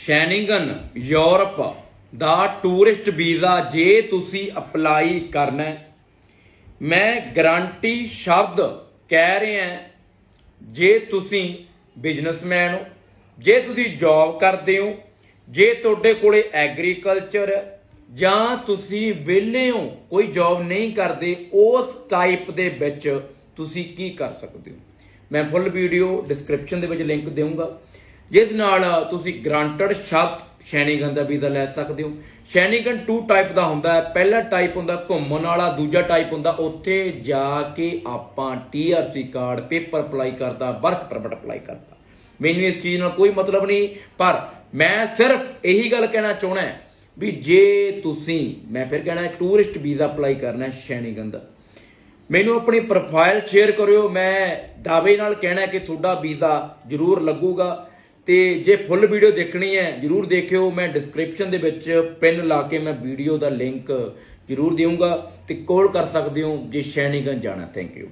Schengen, Europe ਦਾ tourist visa ਜੇ ਤੁਸੀਂ ਅਪਲਾਈ ਕਰਨਾ ਮੈਂ ਗਾਰੰਟੀ ਸ਼ਬਦ ਕਹਿ ਰਿਹਾ ਜੇ ਤੁਸੀਂ ਬਿਜ਼ਨਸਮੈਨ ਹੋ, ਜੇ ਤੁਸੀਂ ਜੌਬ ਕਰਦੇ ਹੋ, ਜੇ ਤੁਹਾਡੇ ਕੋਲੇ ਐਗਰੀਕਲਚਰ ਜਾਂ ਤੁਸੀਂ ਵਿਹਲੇ ਹੋ, ਕੋਈ ਜੌਬ ਨਹੀਂ ਕਰਦੇ, ਉਸ ਟਾਈਪ ਦੇ ਵਿੱਚ ਤੁਸੀਂ ਕੀ ਕਰ ਸਕਦੇ ਹੋ। ਮੈਂ ਫੁੱਲ ਵੀਡੀਓ ਡਿਸਕ੍ਰਿਪਸ਼ਨ ਦੇ ਵਿੱਚ ਲਿੰਕ ਦੇਵਾਂਗਾ ਜਿਸ ਨਾਲ ਤੁਸੀਂ ਗ੍ਰਾਂਟਡ ਸ਼ਬਦ ਸ਼ੈਨਿਗਨ ਦਾ ਵੀਜ਼ਾ ਲੈ ਸਕਦੇ ਹੋ। ਸ਼ੈਨਿਗਨ 2 ਟਾਈਪ ਦਾ ਹੁੰਦਾ ਹੈ। ਪਹਿਲਾ ਟਾਈਪ ਹੁੰਦਾ ਘੁੰਮਣ ਵਾਲਾ, ਦੂਜਾ ਟਾਈਪ ਹੁੰਦਾ ਉੱਥੇ ਜਾ ਕੇ ਆਪਾਂ ਟੀਆਰਸੀ ਕਾਰਡ ਪੇਪਰ ਅਪਲਾਈ ਕਰਦਾ ਵਰਕ ਪਰਮਿਟ ਅਪਲਾਈ ਕਰਦਾ। ਮੈਨੂੰ ਇਸ ਚੀਜ਼ ਨਾਲ ਕੋਈ ਮਤਲਬ ਨਹੀਂ, ਪਰ ਮੈਂ ਸਿਰਫ ਇਹੀ ਗੱਲ ਕਹਿਣਾ ਚਾਹਣਾ ਵੀ ਜੇ ਤੁਸੀਂ, ਮੈਂ ਫਿਰ ਕਹਿਣਾ ਟੂਰਿਸਟ ਵੀਜ਼ਾ ਅਪਲਾਈ ਕਰਨਾ ਹੈ ਸ਼ੈਨਿਗਨ ਦਾ। ਮੈਨੂੰ ਆਪਣੀ ਪ੍ਰੋਫਾਈਲ ਸ਼ੇਅਰ ਕਰਿਓ। ਮੈਂ ਦਾਅਵੇ ਨਾਲ ਕਹਿਣਾ ਕਿ ਤੁਹਾਡਾ ਵੀਜ਼ਾ ਜ਼ਰੂਰ ਲੱਗੂਗਾ। ਤੇ ਜੇ ਫੁੱਲ ਵੀਡੀਓ ਦੇਖਣੀ ਹੈ, ਜ਼ਰੂਰ ਦੇਖਿਓ। ਮੈਂ ਡਿਸਕ੍ਰਿਪਸ਼ਨ ਦੇ ਵਿੱਚ ਪਿੰਨ ਲਾ ਕੇ ਮੈਂ ਵੀਡੀਓ ਦਾ ਲਿੰਕ ਜ਼ਰੂਰ ਦੇਵਾਂਗਾ ਤੇ ਕਾਲ ਕਰ ਸਕਦੇ ਹੋ। ਜੇ ਸ਼ੈਨੀਗੰਜ ਜਾਣਾ ਥੈਂਕ ਯੂ